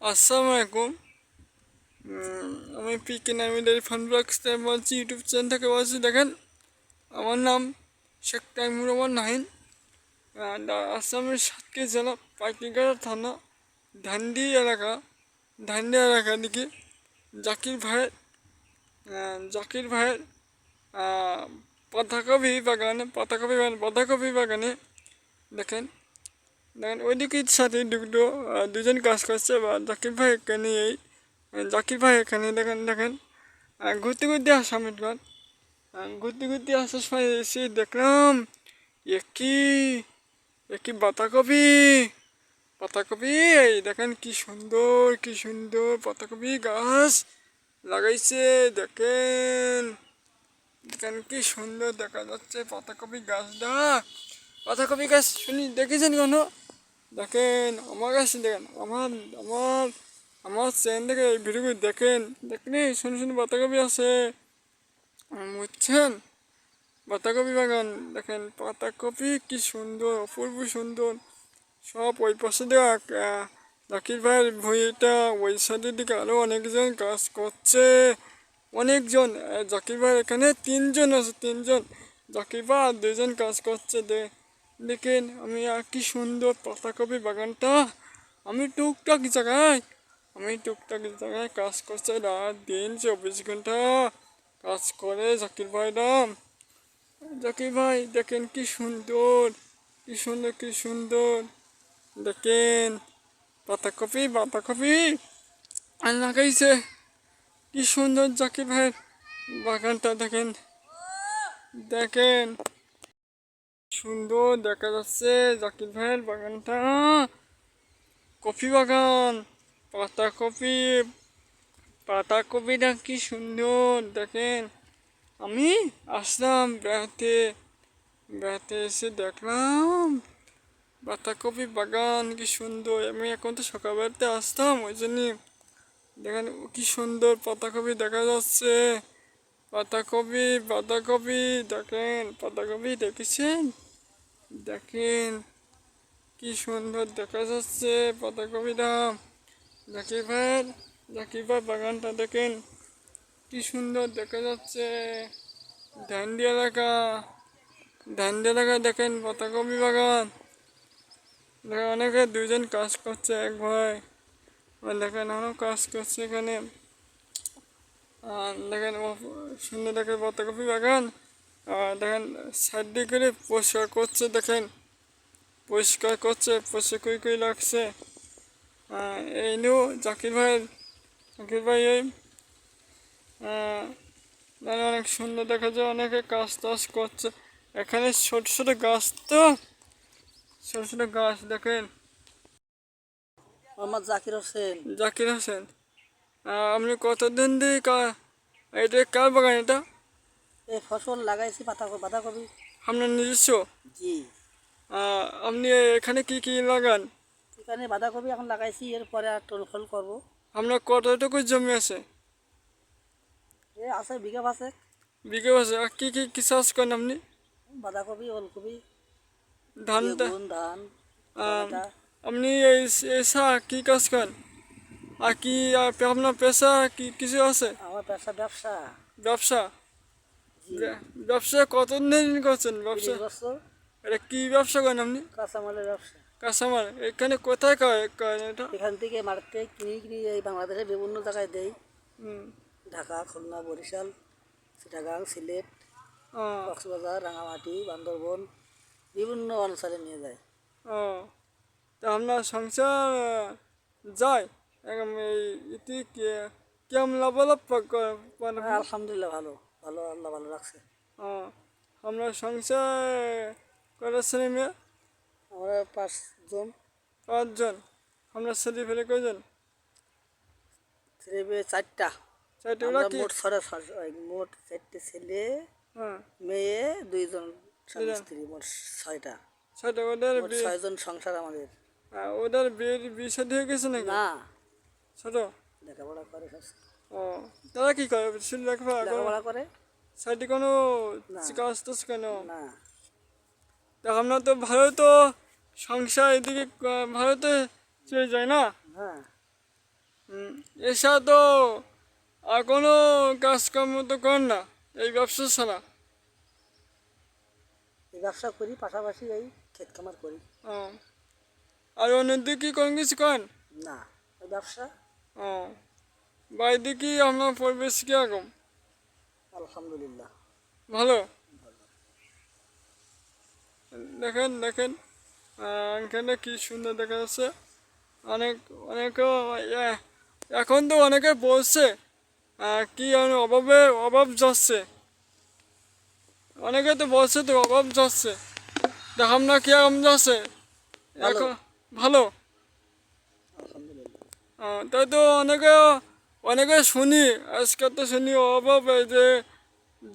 আসসালামু আলাইকুম আমি পি কে নামিদারি ফান ব্লগস বলছি ইউটিউব চ্যানেল থেকে বলছি, দেখেন, আমার নাম শেখ তাইমুর রহমান নাহিন। আসামের সাতকে জেলা পাইকিগাড়া থানা, ধান্ডি এলাকা ধান্ডি এলাকা দিকে, জাকির ভাইয়ের জাকির ভাইয়ের পাতাকপি বাগানে, পাতাকপি বাগান, বাঁধাকপি বাগানে, দেখেন দেখেন ওইদিকে সাথে দুটো দুজন কাজ করছে, বা জাকির ভাই এখানে এই জাকির ভাই এখানে দেখেন দেখেন। ঘুরতে ঘুরতে আসাম এবার ঘুরতে ঘুরতে আসার সময় এসে দেখলাম একই একই বাঁধাকপি পাতাকপি এই দেখেন কি সুন্দর কি সুন্দর পাতাকপি গাছ লাগাইছে, দেখেন। দেখেন কি সুন্দর দেখা যাচ্ছে পাতাকপি গাছটা। পাতাকপি গাছ শুনি, দেখেছেন কোনো? দেখেন আমার কাছে দেখেন আমার আমার আমার চ্যানেল থেকে এই ভিডিওগুলো দেখেন। দেখনি? শুনে শুনে পাতাকপি আছে। বুঝছেন? পাতাকপি বাগান দেখেন পাতাকপি কি সুন্দর অপূর্ব সুন্দর। সব ওই পাশে আহ, জাকির ভাইয়ের ভুঁইটা ওই সাইডের দিকে আরও অনেকজন কাজ করছে। অনেকজন জাকির ভাই এখানে তিনজন আছে তিনজন। জাকির ভাই দুজন কাজ করছে দে। দেখেন আমি আর কি সুন্দর পাতাকপি বাগানটা। আমি টুকটাক জায়গায়, আমি টুকটাক জায়গায় কাজ করছে রাত দিন চব্বিশ ঘণ্টা। কাজ করে জাকির ভাইরা জাকির ভাই, দেখেন কি সুন্দর কি সুন্দর কি সুন্দর। দেখেন, পাতাকপি বাঁধাকপি আর লাগাইছে। কি সুন্দর জাকির ভাইয়ের বাগানটা, দেখেন। দেখেন সুন্দর দেখা যাচ্ছে। জাকির ভাইয়ের বাগানটা কফি বাগান পাতাকপি পাতাকপিটা কি সুন্দর, দেখেন। আমি আসলাম বেড়াতে বেড়াতে এসে দেখলাম পাতাকপি বাগান কি সুন্দর। আমি এখন তো সকালবেলাতে আসতাম, ওই জন্যে দেখেন কি সুন্দর পাতাকপি দেখা যাচ্ছে। পাতাকপি বাঁধাকপি দেখেন পাতাকপি দেখেছেন? দেখেন কি সুন্দর দেখা যাচ্ছে পাতাকপিটা জাকির ভাই বাগানটা দেখেন কি সুন্দর দেখা যাচ্ছে। ধান্ডি এলাকা ধান্ডি এলাকা দেখেন পাতাকপি বাগান দেখেন অনেকে দুজন কাজ করছে, এক ভাই। দেখেন আরও কাজ করছে এখানে। আর দেখেন সুন্দর দেখেন পাতাকপি বাগান দেখেন সাইড দিয়ে করে পরিষ্কার করছে দেখেন। পরিষ্কার করছে পরিষ্কার কুই কুই লাগছে। এই নিয়েও জাকির ভাইয়ের জাকির ভাই এই অনেক সুন্দর দেখা যায় অনেকে কাজ টাজ করছে। এখানে ছোট ছোট গাছ তো ছোট ছোট গাছ দেখেন। মোহাম্মদ জাকির হোসেন। জাকির হোসেন। আপনি কতদিন দিয়ে এটা কার বাগান এটা? এই ফসল লাগাইছি পাতা বাঁধাকপি। আপনার নিজস্ব? জি। আপনি এখানে কি কি লাগান? এখানে বাঁধাকপি এখন লাগাইছি এরপরে আর টল ফল করব। আপনার কতটুকু জমি আছে? এ আছে বিঘা আছে বিঘে আছে আর কি কি কি চাষ করেন আপনি? বাঁধাকপি ওলকপি ধান ধান আপনি এই শাক কি কাজ করেন? আর কি আপনার পেশা কি কিছু আছে? আমার পেশা ব্যবসা। ব্যবসা? ব্যবসা কতদিন করছেন ব্যবসা? এটা কি ব্যবসা করেন আপনি? কাঁচামালের ব্যবসা। কাস্টমার এখানে কোথায় করে- করেন এটা? এখান থেকে মার্কেটে কিনে কিনে এই বাংলাদেশে বিভিন্ন জায়গায় দেই। ঢাকা খুলনা বরিশাল চিটাগাং সিলেট কক্সবাজার রাঙামাটি বান্দরবন বিভিন্ন অঞ্চলে নিয়ে যায় ও। তা আপনার সংসার যায়? এই ইতি কেমন? হ্যাঁ, আলহামদুলিল্লাহ ভালো। ভালো আল্লাহ ভালো রাখছে ও আপনার সংসার কটা ছেলে মেয়ে? আমরা পাঁচজন পাঁচজন আপনার ছেলে ফেলে কয়জন? ছেলে মেয়ে চারটা। চারটে ওরা কি মোট ছড়া মোট চারটে ছেলে হ্যাঁ। মেয়ে দুইজন স্ত্রী মোট ছয়টা। ছয়টা ওদের ছয়জন সংসার আমাদের। ওদের বিয়ের বিয়ে শাদী হয়ে গেছে নাকি? না। ছোট? লেখাপড়া করে সব। ও। তারা কি করে? শুধু লেখাপড়া করে? সাইডে কোনো কাজ টাজ কেন? না। তা আপনার তো ভালো তো সংসার এদিকে ভারতে চলে যায় না? হ্যাঁ। এছাড়া তো আর কোনো কাজকর্ম তো করেন না এই ব্যবসা ছাড়া। এই ব্যবসা করি পাশাপাশি এই ক্ষেত খামার করি। আর অন্যদিকে কি কোনো কিছু করেন? না এই ব্যবসা। ও। বাড়িতে কি আপনার পরিবেশ কীরকম? আলহামদুলিল্লাহ। ভালো? দেখেন দেখেন এখানে কি সুন্দর দেখা যাচ্ছে। অনেক অনেক এখন তো অনেকে বলছে কি অভাবে অভাব যাচ্ছে। অনেকে তো বলছে তো অভাব যাচ্ছে। দেখাম না কি যাচ্ছে। এখন ভালো? তাই তো অনেকে অনেকে শুনি আজকে তো শুনি অভাব এই যে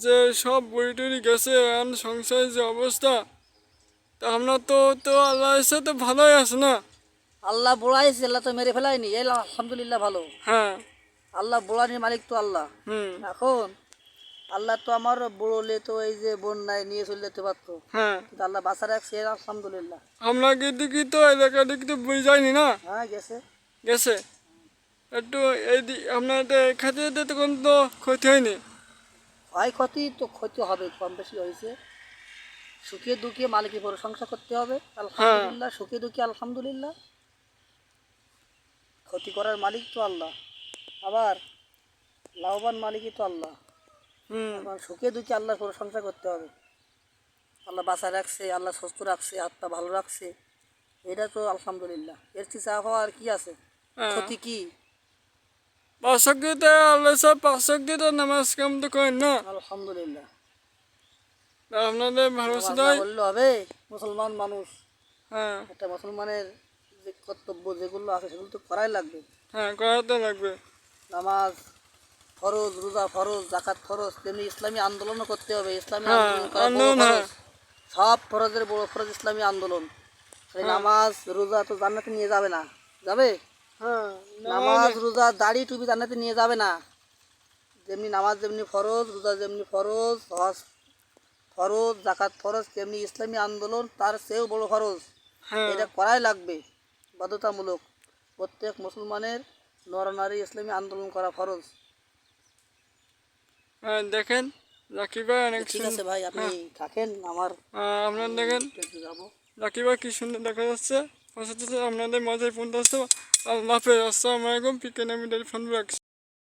যে সব বই টুড়ি গেছে এখন সংসারের যে অবস্থা তা আমরা তো তো আল্লাহ এসে তো ভালোই আছে না? আল্লাহ বোড়াইছে আল্লাহ তো মেরে ফেলায়নি এই আলহামদুলিল্লাহ ভালো। হ্যাঁ। আল্লাহ বোড়ানির মালিক তো আল্লাহ। হুম। এখন আল্লাহ তো আমার বড়লে তো এই যে বন্যায় নিয়ে চলে যেতে পারতো। হ্যাঁ। আল্লাহ বাঁচা রাখছে আলহামদুলিল্লাহ। আমরা কি দেখি তো এলাকা দিকে তো বুঝে যায়নি না? হ্যাঁ গেছে। গেছে? একটু এই এই খাতে তো কোনো তো ক্ষতি হয়নি? ক্ষয়ক্ষতি তো ক্ষতি হবে কম বেশি হয়েছে। সুখে দুঃখে মালিকের প্রশংসা করতে হবে আলহামদুলিল্লাহ সুখে দুঃখে আলহামদুলিল্লাহ। ক্ষতি করার মালিক তো আল্লাহ আবার লাভবান মালিকই তো আল্লাহ। হুম। সুখে দুঃখে আল্লাহর প্রশংসা করতে হবে। আল্লাহ বাঁচা রাখছে আল্লাহ সুস্থ রাখছে আত্মা ভালো রাখছে এটা তো আলহামদুলিল্লাহ। এর চেয়ে চা পাওয়া আর কি আছে? হ্যাঁ। ক্ষতি কি? পাঁচক দিতে আল্লাহ সব পাঁচক নামাজ কাম তো করেন না আলহামদুলিল্লাহ আপনাদের ভালো হবে মুসলমান মানুষ হ্যাঁ একটা মুসলমানের যে কর্তব্য যেগুলো আছে সেগুলো তো করাই লাগবে হ্যাঁ করাতে লাগবে নামাজ ফরজ রোজা ফরজ জাকাত ফরজ তেমনি ইসলামী আন্দোলনও করতে হবে ইসলামী আন্দোলন। সব ফরজের বড় ফরজ ইসলামী আন্দোলন নামাজ রোজা তো জান্নাতে নিয়ে যাবে না যাবে নামাজ রোজা দাড়ি টুপি জান্নাতে নিয়ে যাবে না। যেমনি নামাজ যেমনি ফরজ রোজা যেমনি ফরজ হজ ফরজ জাকাত ফরজ তেমনি ইসলামী আন্দোলন তার চেয়েও বড় ফরজ। হ্যাঁ। এটা করাই লাগবে বাধ্যতামূলক। প্রত্যেক মুসলমানের নরনারী ইসলামী আন্দোলন করা ফরজ। হ্যাঁ দেখেন রাকিব ভাই অনেক ঠিক আছে ভাই আপনি থাকেন আমার হ্যাঁ, আপনার দেখেন একটু রাকিব ভাই কি সুন্দর দেখা যাচ্ছে। আপনাদের মজায় ফোন আসছে আল্লাহ হাফেজ আসসালামু আলাইকুম পিকে নামি ফান রাখছি